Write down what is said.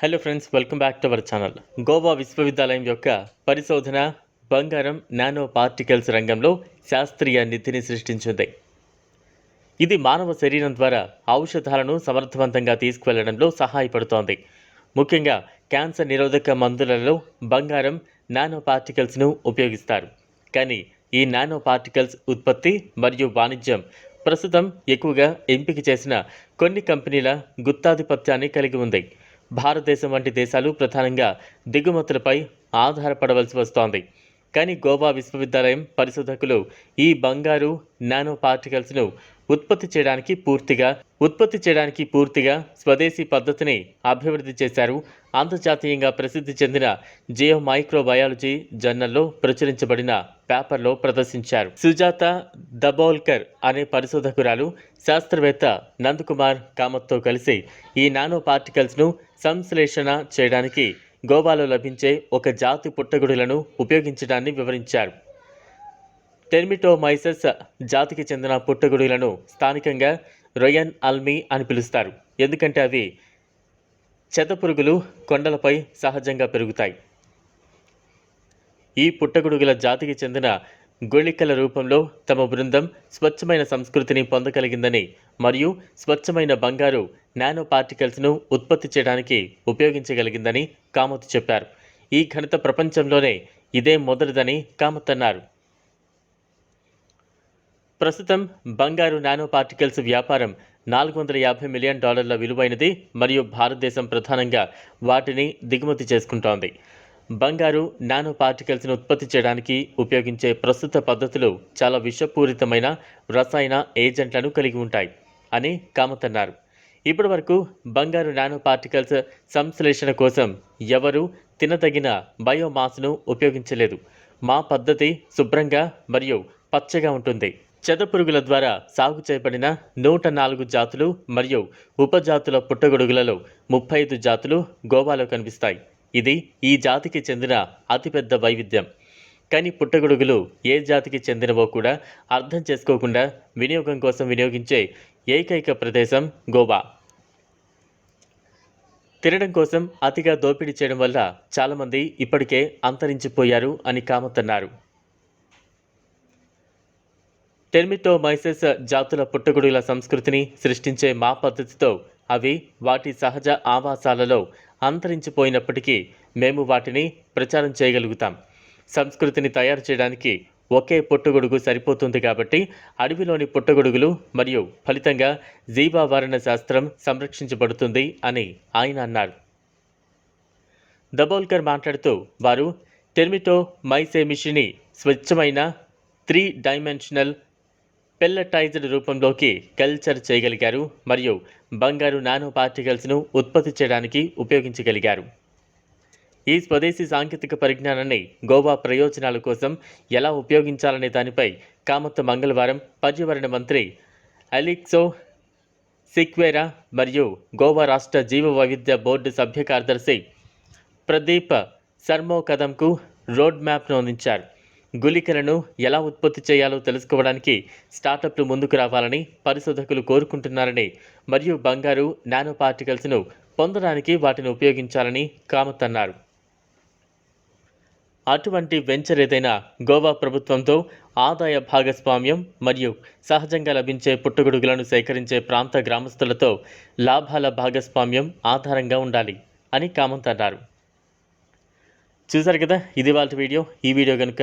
Hello friends welcome back to our channel Goa విశ్వవిద్యాలయం యొక్క పరిశోధన బంగారం నానో పార్టికల్స్ రంగంలో శాస్త్రీయ నిధిని సృష్టించింది. ఇది మానవ శరీరం ద్వారా ఔషధాలను సమర్థవంతంగా తీసుకువెళ్ళడంలో సహాయపడుతోంది. ముఖ్యంగా క్యాన్సర్ నిరోధక మందులలో బంగారం నానో పార్టికల్స్ను ఉపయోగిస్తారు. కానీ ఈ నానో పార్టికల్స్ ఉత్పత్తి మరియు వాణిజ్యం ప్రస్తుతం ఎక్కువగా ఎంపిక చేసిన కొన్ని కంపెనీల గుత్తాధిపత్యాన్ని కలిగి ఉంది. భారతదేశం వంటి దేశాలు ప్రధానంగా దిగుమతులపై ఆధారపడవలసి వస్తోంది. కానీ గోవా విశ్వవిద్యాలయం పరిశోధకులు ఈ బంగారు నానో పార్టికల్స్ను ఉత్పత్తి చేయడానికి పూర్తిగా ఉత్పత్తి చేయడానికి పూర్తిగా స్వదేశీ పద్ధతిని అభివృద్ధి చేశారు. అంతర్జాతీయంగా ప్రసిద్ధి చెందిన జియో మైక్రోబయాలజీ జర్నల్లో ప్రచురించబడిన పేపర్లో ప్రదర్శించారు. సుజాత దబోల్కర్ అనే పరిశోధకురాలు శాస్త్రవేత్త నందకుమార్ కామత్తో కలిసి ఈ నానో పార్టికల్స్ను సంశ్లేషణ చేయడానికి గోవాలో లభించే ఒక జాతి పుట్టగొడులను ఉపయోగించడాన్ని వివరించారు. టెర్మిటోమైసస్ జాతికి చెందిన పుట్టగొడుగులను స్థానికంగా రొయన్ అల్మీ అని పిలుస్తారు. ఎందుకంటే అవి చెతపురుగులు కొండలపై సహజంగా పెరుగుతాయి. ఈ పుట్టగొడుగుల జాతికి చెందిన గుళికల రూపంలో తమ బృందం స్వచ్ఛమైన సంస్కృతిని పొందగలిగిందని మరియు స్వచ్ఛమైన బంగారు నానో పార్టికల్స్ను ఉత్పత్తి చేయడానికి ఉపయోగించగలిగిందని కామత్ చెప్పారు. ఈ ఘనత ప్రపంచంలోనే ఇదే మొదటిదని కామత్ అన్నారు. ప్రస్తుతం బంగారు నానో పార్టికల్స్ వ్యాపారం నాలుగు వందల యాభై మిలియన్ డాలర్ల విలువైనది మరియు భారతదేశం ప్రధానంగా వాటిని దిగుమతి చేసుకుంటోంది. బంగారు నానో పార్టికల్స్ను ఉత్పత్తి చేయడానికి ఉపయోగించే ప్రస్తుత పద్ధతులు చాలా విషపూరితమైన రసాయన ఏజెంట్లను కలిగి ఉంటాయి అని కామత్ అన్నారు ఇప్పటి వరకు బంగారు నానో పార్టికల్స్ సంశ్లేషణ కోసం ఎవరు తినదగిన బయోమాస్ను ఉపయోగించలేదు. మా పద్ధతి శుభ్రంగా మరియు పచ్చగా ఉంటుంది. చెదపురుగుల ద్వారా సాగు చేయబడిన నూట నాలుగు జాతులు మరియు ఉపజాతుల పుట్టగొడుగులలో ముప్పై ఐదు జాతులు గోవాలో కనిపిస్తాయి. ఇది ఈ జాతికి చెందిన అతిపెద్ద వైవిధ్యం. కానీ పుట్టగొడుగులు ఏ జాతికి చెందినవో కూడా అర్థం చేసుకోకుండా వినియోగం కోసం వినియోగించే ఏకైక ప్రదేశం గోవా. తినడం కోసం అతిగా దోపిడీ చేయడం వల్ల చాలామంది ఇప్పటికే అంతరించిపోయారు అని కామత్తన్నారు. టెర్మిటో మైసెస్ జాతుల పుట్టగొడుగుల సంస్కృతిని సృష్టించే మా పద్ధతితో అవి వాటి సహజ ఆవాసాలలో అంతరించిపోయినప్పటికీ మేము వాటిని ప్రచారం చేయగలుగుతాం. సంస్కృతిని తయారు చేయడానికి ఒకే పుట్టగొడుగు సరిపోతుంది కాబట్టి అడవిలోని పుట్టగొడుగులు మరియు ఫలితంగా జీవావరణ శాస్త్రం సంరక్షించబడుతుంది అని ఆయన అన్నారు. దబోల్కర్ మాట్లాడుతూ వారు టెర్మిటో మైసేమిషిని స్వచ్ఛమైన త్రీ డైమెన్షనల్ పెల్లటైజ్డ్ రూపంలోకి కల్చర్ చేయగలిగారు మరియు బంగారు నానో పార్టికల్స్ను ఉత్పత్తి చేయడానికి ఉపయోగించగలిగారు. ఈ స్వదేశీ సాంకేతిక పరిజ్ఞానాన్ని గోవా ప్రయోజనాల కోసం ఎలా ఉపయోగించాలనే దానిపై కామత్ మంగళవారం పర్యావరణ మంత్రి అలిక్సో సిక్వేరా మరియు గోవా రాష్ట్ర జీవ వైవిధ్య బోర్డు సభ్య కార్యదర్శి ప్రదీప్ సర్మో కదంకు రోడ్ మ్యాప్ను అందించారు. గుళికలను ఎలా ఉత్పత్తి చేయాలో తెలుసుకోవడానికి స్టార్టప్లు ముందుకు రావాలని పరిశోధకులు కోరుకుంటున్నారని మరియు బంగారు నానో పార్టికల్స్ను పొందడానికి వాటిని ఉపయోగించాలని కామత్ అన్నారు. అటువంటి వెంచర్ ఏదైనా గోవా ప్రభుత్వంతో ఆదాయ భాగస్వామ్యం మరియు సహజంగా లభించే పుట్టగొడుగులను సేకరించే ప్రాంత గ్రామస్తులతో లాభాల భాగస్వామ్యం ఆధారంగా ఉండాలి అని కామంత్ అన్నారు. చూసారు కదా ఇది వాళ్ళ వీడియో. ఈ వీడియో కనుక